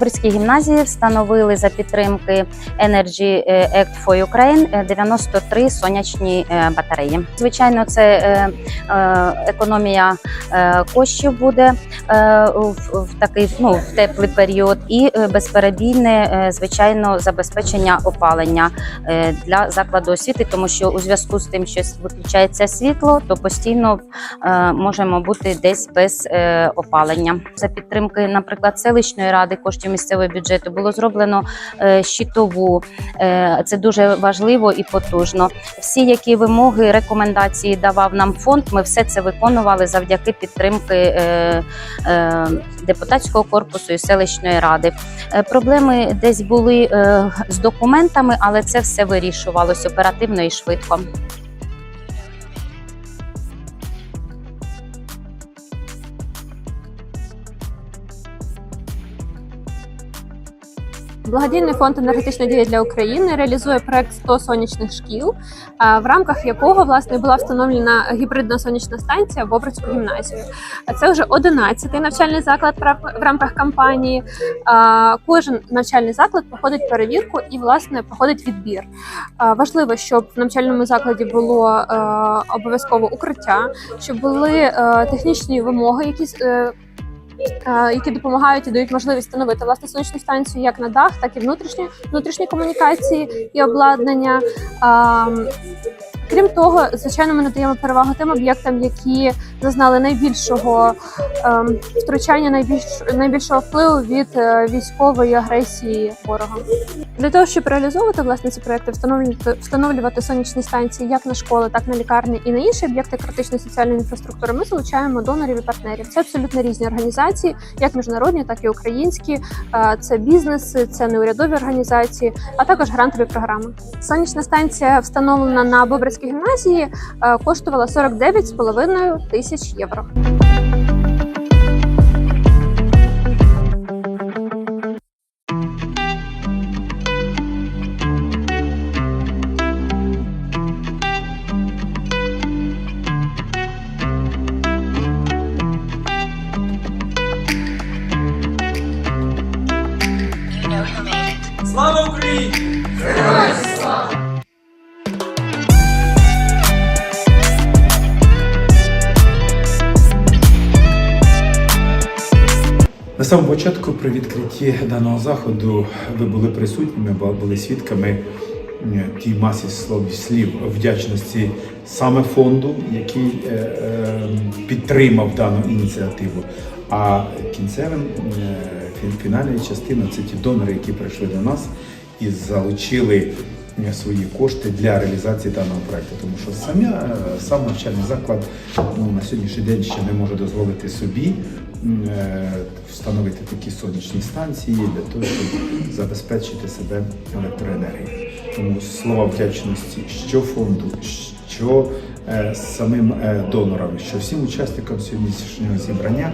В гімназії встановили за підтримки Energy Act for Ukraine е, 93 сонячні е, батареї. Звичайно, це е, е, економія е, коштів буде е, в, такий ну, в теплий період, і е, безперебійне, е, звичайно, забезпечення опалення е, для закладу освіти, тому що у зв'язку з тим, що виключається світло, то постійно е, можемо бути десь без е, опалення. За підтримки, наприклад, селищної ради коштів місцевого бюджету було зроблено е, щитову. Е, Це дуже важливо і потужно. Всі, які вимоги, рекомендації давав нам фонд, ми все це виконували завдяки підтримки е, депутатського корпусу і селищної ради. Проблеми десь були з документами, але це все вирішувалось оперативно і швидко. Благодійний фонд енергетична дія для України реалізує проект 100 сонячних шкіл, в рамках якого власне була встановлена гібридна сонячна станція в Обрицьку гімназію. Це вже 11-й навчальний заклад в рамках кампанії. Кожен навчальний заклад проходить перевірку і власне проходить відбір. Важливо, щоб в навчальному закладі було обов'язково укриття, щоб були технічні вимоги, які е, які допомагають і дають можливість встановити власне сонячну станцію як на дах, так і внутрішні внутрішні комунікації і обладнання. Крім того, звичайно, ми надаємо перевагу тим об'єктам, які зазнали найбільшого ем, втручання, найбільш найбільшого впливу від е, військової агресії ворога. Для того щоб реалізовувати власне ці проекти, встановлювати встановлювати сонячні станції як на школи, так на лікарні і на інші об'єкти критичної соціальної інфраструктури. Ми залучаємо донорів і партнерів. Це абсолютно різні організації, як міжнародні, так і українські. Е, Це бізнеси, це неурядові організації, а також грантові програми. Сонячна станція встановлена на Бобрицькій гімназії, е, коштувала 49,5 тисяч євро. На самому початку при відкритті даного заходу ви були присутніми, були свідками е, тій масі слов слів вдячності саме фонду, який е, е, підтримав дану ініціативу. А кінцевим е, фін- фінальною частиною це ті донори, які прийшли до нас і залучили свої кошти для реалізації даного проекту. Тому що самі, сам навчальний заклад ну, на сьогоднішній день ще не може дозволити собі встановити такі сонячні станції для того, щоб забезпечити себе електроенергією. Тому слова вдячності що фонду, що е, самим е, донорам, що всім учасникам сьогоднішнього зібрання.